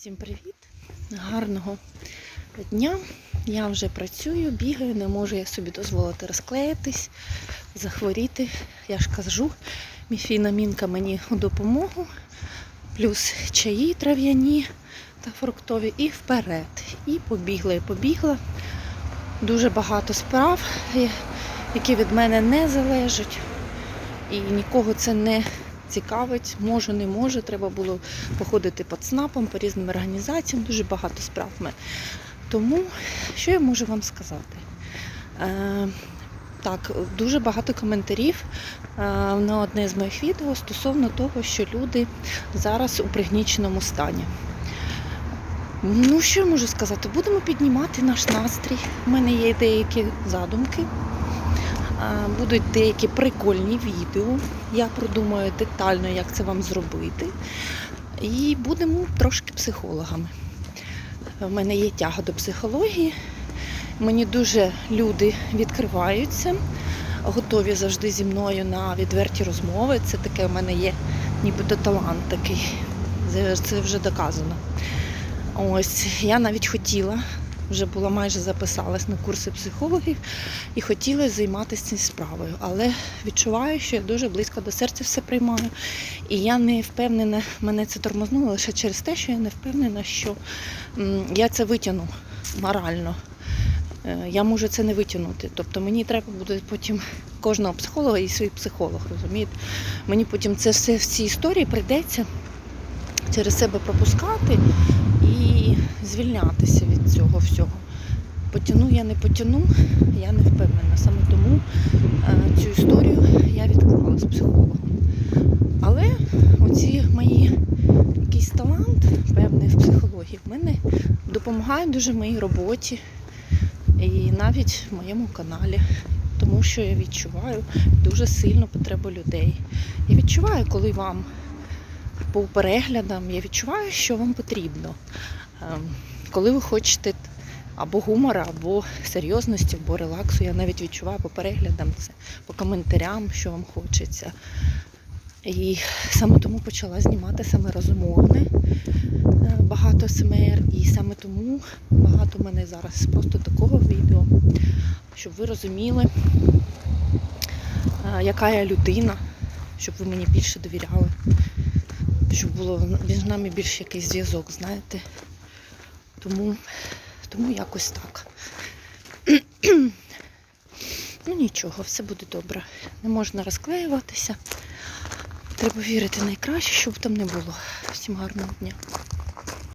Всім привіт! Гарного дня. Я вже працюю, бігаю, не можу я собі дозволити розклеїтись, захворіти. Я ж кажу, міфіна мінка мені у допомогу, плюс чаї трав'яні та фруктові і вперед. І побігла, і побігла. Дуже багато справ, е, які від мене не залежать. І нікого це не цікавить, можу, не можу. Треба було походити по ЦНАПам, по різним організаціям, дуже багато справ. мене. Тому що я можу вам сказати? Е, так, дуже багато коментарів е, на одне з моїх відео стосовно того, що люди зараз у пригніченому стані. Ну, що я можу сказати? Будемо піднімати наш настрій. У мене є деякі задумки. Будуть деякі прикольні відео. Я продумаю детально, як це вам зробити. І будемо трошки психологами. У мене є тяга до психології. Мені дуже люди відкриваються, готові завжди зі мною на відверті розмови. Це таке у мене є нібито талант такий. Це вже доказано. Ось я навіть хотіла, вже була майже записалась на курси психологів і хотіла займатися цією справою. Але відчуваю, що я дуже близько до серця все приймаю. І я не впевнена, мене це тормознуло лише через те, що я не впевнена, що я це витягну морально. Е, Я можу це не витягнути. Тобто мені треба буде потім кожного психолога і свій психолог, розумієте? Мені потім це все в цій історії прийдеться через себе пропускати і звільнятися від цього всього. Потяну я не потяну, я не впевнена. Саме тому е, цю історію я відклала з психологом. Але оці мої якийсь талант певний в психології в мене допомагає дуже в моїй роботі і навіть в моєму каналі. Тому що я відчуваю дуже сильну потребу людей. Я відчуваю, коли вам по переглядам, я відчуваю, що вам потрібно. Ем, Коли ви хочете або гумора, або серйозності, або релаксу, я навіть відчуваю по переглядам це, по коментарям, що вам хочеться. І саме тому почала знімати саме розмовне е, багато СМР, і саме тому багато в мене зараз просто такого відео, щоб ви розуміли, е, яка я людина, щоб ви мені більше довіряли, щоб було між нами більш якийсь зв'язок, знаєте. Тому, тому якось так. Ну нічого, все буде добре. Не можна розклеюватися. Треба вірити найкраще, щоб там не було. Всім гарного дня.